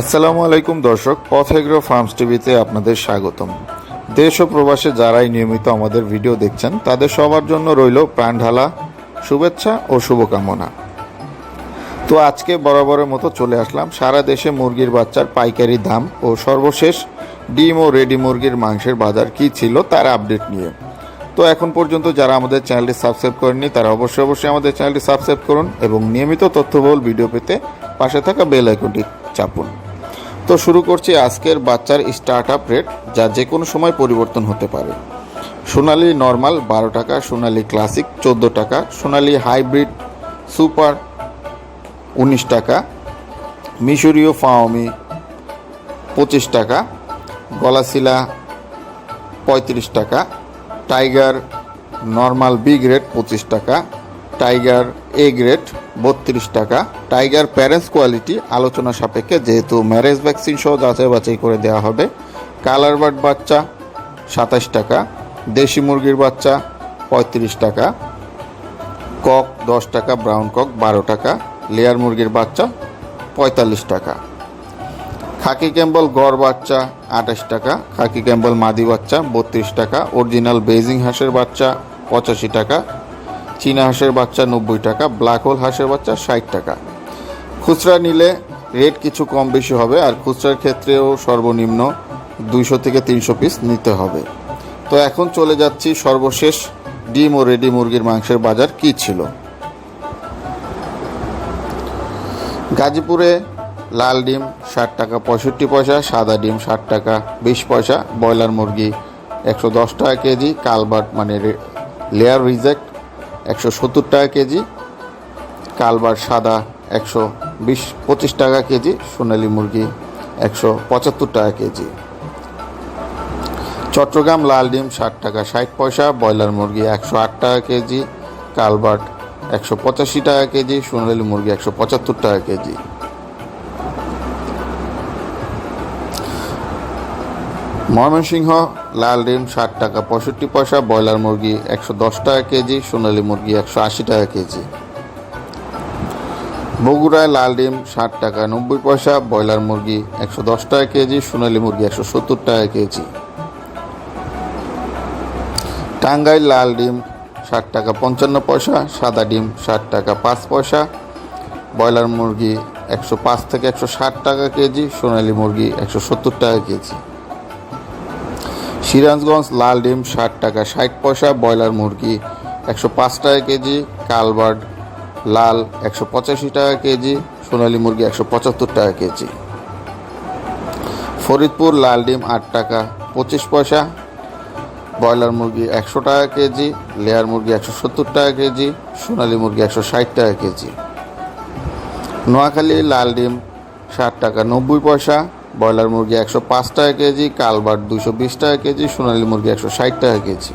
আসসালামু আলাইকুম দর্শক, পথেগ্রো ফার্মস টিভিতে আপনাদের স্বাগতম। দেশ ও প্রবাসে যারাই নিয়মিত আমাদের ভিডিও দেখছেন, তাদের সবার জন্য রইল প্রাণঢালা শুভেচ্ছা ও শুভকামনা। তো আজকে বরাবরের মতো চলে আসলাম, সারা দেশে মুরগির বাচ্চার পাইকারি দাম ও সর্বশেষ ডিম ও রেডি মুরগির মাংসের বাজার কী ছিল তার আপডেট নিয়ে। তো এখন পর্যন্ত যারা আমাদের চ্যানেলটি সাবস্ক্রাইব করেননি, তারা অবশ্যই অবশ্যই আমাদের চ্যানেলটি সাবস্ক্রাইব করুন এবং নিয়মিত তথ্যবহুল ভিডিও পেতে পাশে থাকা বেল আইকনটি চাপুন। তো শুরু করছি আজকের বাচ্চার স্টার্ট আপ রেট যা যে কোনো সময় পরিবর্তন হতে পারে। সোনালি নর্মাল বারো টাকা, সোনালি ক্লাসিক চোদ্দ টাকা, সোনালি হাইব্রিড সুপার উনিশ টাকা, মিশরীয় ফাওমি পঁচিশ টাকা গলাশিলা পঁয়ত্রিশ টাকা টাইগার নর্মাল বি গ্রেড পঁচিশ টাকা টাইগার এ গ্রেড, বত্রিশ টাকা। টাইগার প্যারেন্টস কোয়ালিটি, আলোচনা সাপেক্ষে যেহেতু ম্যারেজ ভ্যাকসিন সহ যাচাই বাছাই করে দেওয়া হবে। কালার বার্ড বাচ্চা, সাতাশ টাকা। দেশি মুরগির বাচ্চা, পঁয়ত্রিশ টাকা। কক, দশ টাকা। ব্রাউন কক, বারো টাকা। লেয়ার মুরগির বাচ্চা, পঁয়তাল্লিশ টাকা। খাকি ক্যাম্বল গড় বাচ্চা, আঠাশ টাকা। খাকি ক্যাম্বল মাদি বাচ্চা, বত্রিশ টাকা। অরিজিনাল বেজিং হাঁসের বাচ্চা, পঁচাশি টাকা। চীনা হাঁসের বাচ্চা নব্বই টাকা, ব্ল্যাক হোল হাঁসের বাচ্চা ষাট টাকা। খুচরা নিলে রেট কিছু কম বেশি হবে আর খুচরার ক্ষেত্রেও সর্বনিম্ন দুইশো থেকে তিনশো পিস নিতে হবে। তো এখন চলে যাচ্ছি সর্বশেষ ডিম ও রেডি মুরগির মাংসের বাজার কী ছিল? গাজীপুরে লাল ডিম ষাট টাকা, পঁয়ষট্টি পয়সা, সাদা ডিম ষাট টাকা, বিশ পয়সা, ব্রয়লার মুরগি একশো দশ টাকা কেজি কালবার্ট মানে লেয়ার রিজেক্ট একশো সত্তর টাকা কেজি, কালবার সাদা একশো বিশ, পঁচিশ টাকা কেজি, সোনালি মুরগি একশো পঁচাত্তর টাকা কেজি। চট্টগ্রাম লাল ডিম ষাট টাকা ষাট পয়সা, ব্রয়লার মুরগি একশো আট টাকা কেজি কালবার্ট একশো পঁচাশি টাকা কেজি, সোনালি মুরগি একশো পঁচাত্তর টাকা কেজি। ময়মনসিংহ লাল ডিম ষাট টাকা পঁয়ষট্টি পয়সা, ব্রয়লার মুরগি একশো দশ টাকা কেজি, সোনালী মুরগি একশো আশি টাকা কেজি। বগুড়ায় লাল ডিম ষাট টাকা নব্বই পয়সা, ব্রয়লার মুরগি একশো দশ টাকা কেজি, সোনালী মুরগি একশো সত্তর টাকা কেজি। টাঙ্গাইল লাল ডিম ষাট টাকা পঞ্চান্ন পয়সা, সাদা ডিম ষাট টাকা পাঁচ পয়সা, ব্রয়লার মুরগি একশো পাঁচ থেকে একশো ষাট টাকা কেজি, সোনালী মুরগি একশো সত্তর টাকা কেজি। সিরাজগঞ্জ লাল ডিম ষাট টাকা, ষাট পয়সা, ব্রয়লার মুরগি একশো পাঁচ টাকা কেজি, কালবার্ড লাল একশো পঁচাশি টাকা কেজি, সোনালী মুরগি একশো পঁচাত্তর টাকা কেজি। ফরিদপুর লাল ডিম আট টাকা, পঁচিশ পয়সা, ব্রয়লার মুরগি একশো টাকা কেজি, লেয়ার মুরগি একশো সত্তর টাকা কেজি, সোনালী মুরগি একশো ষাট টাকা কেজি। নোয়াখালী লাল ডিম ষাট টাকা, নব্বই পয়সা ব্রয়লার মুরগি একশো পাঁচ টাকা কেজি কালবার্ট দুশো বিশ টাকা কেজি, সোনালী মুরগি একশো ষাট টাকা কেজি।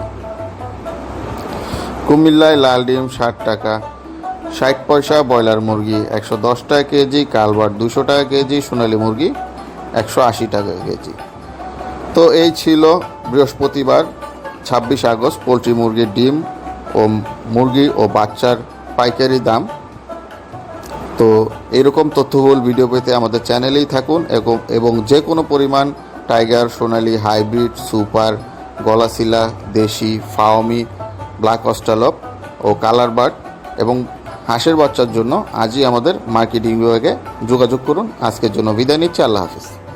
কুমিল্লায় লাল ডিম ষাট টাকা, ষাট পয়সা ব্রয়লার মুরগি একশো দশ টাকা কেজি কালবার্ট দুশো টাকা কেজি, সোনালী মুরগি একশো আশি টাকা কেজি। তো এই ছিল বৃহস্পতিবার, ছাব্বিশ আগস্ট, পোলট্রি মুরগির ডিম ও মুরগি ও বাচ্চার পাইকারি দাম। তো এরকম তথ্যবহুল ভিডিও পেতে আমাদের চ্যানেলেই থাকুন এবং- যে কোনো পরিমাণ টাইগার সোনালি হাইব্রিড সুপার গলাশিলা, দেশি, ফাওমি ব্ল্যাক অস্টালপ ও কালার বার্ড এবং হাঁসের বাচ্চার জন্য আজই আমাদের মার্কেটিং বিভাগে যোগাযোগ করুন। আজকের জন্য বিদায় নিচ্ছি। আল্লাহ হাফিজ।